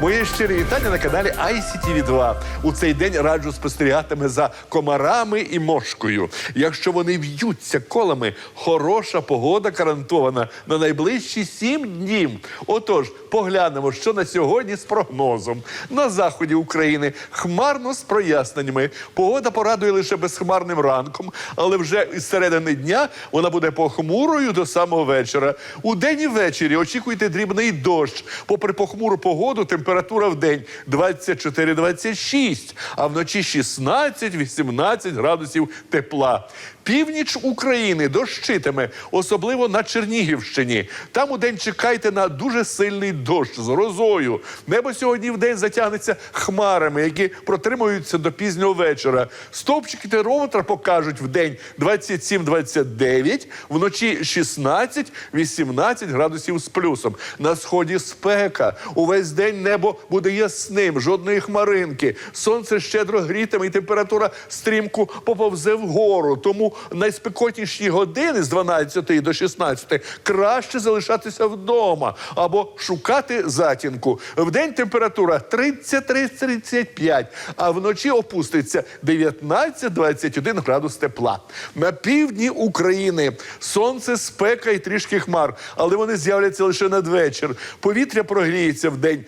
Моє щирі вітання на каналі ICTV 2 У цей день раджу спостерігатиме за комарами і мошкою. Якщо вони в'ються колами, хороша погода гарантована на найближчі сім днів. Отож, поглянемо, що на сьогодні з прогнозом. На заході України хмарно з проясненнями. Погода порадує лише безхмарним ранком, але вже із середини дня вона буде похмурою до самого вечора. У день і ввечері очікуйте дрібний дощ. Попри похмуру погоду, температура в день 24-26, а вночі 16-18 градусів тепла. Північ України дощитиме, особливо на Чернігівщині. Там у день чекайте на дуже сильний дощ з грозою. Небо сьогодні в день затягнеться хмарами, які протримуються до пізнього вечора. Стовпчики термометра покажуть в день 27-29, вночі 16-18 градусів з плюсом. На сході спека. Увесь день небо буде ясним, жодної хмаринки. Сонце щедро грітиме, і температура стрімко поповзе вгору. Тому найспекотніші години з 12 до 16 краще залишатися вдома або шукати затінку. Вдень температура 33-35, а вночі опуститься 19-21 градус тепла. На півдні України сонце, спека і трішки хмар, але вони з'являться лише надвечір. Повітря прогріється в день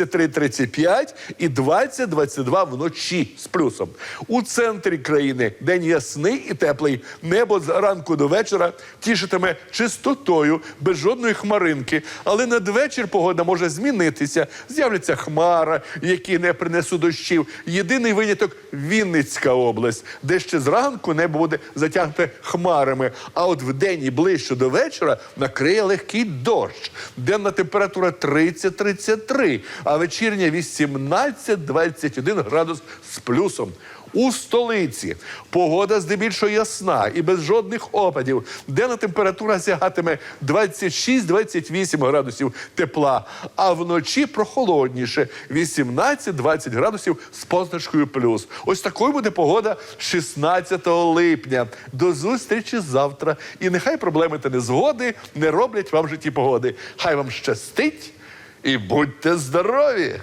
33-35 і 20-22 вночі з плюсом. У центрі країни день ясний і теплий. Небо з ранку до вечора тішитиме чистотою, без жодної хмаринки. Але надвечір погода може змінитися. З'являться хмара, які не принесуть дощів. Єдиний виняток Вінницька область, де ще зранку небо буде затягнуте хмарами. А от вдень і ближче до вечора накриє легкий дощ. Денна температура 30-33, а вечірня 18-21 градус з плюсом. У столиці погода здебільшого ясна і без жодних опадів. Денна температура сягатиме 26-28 градусів тепла, а вночі прохолодніше 18-20 градусів з позначкою плюс. Ось такою буде погода 16 липня. До зустрічі завтра. І нехай проблеми та незгоди не роблять вам в житті погоди. Хай вам щастить і будьте здорові!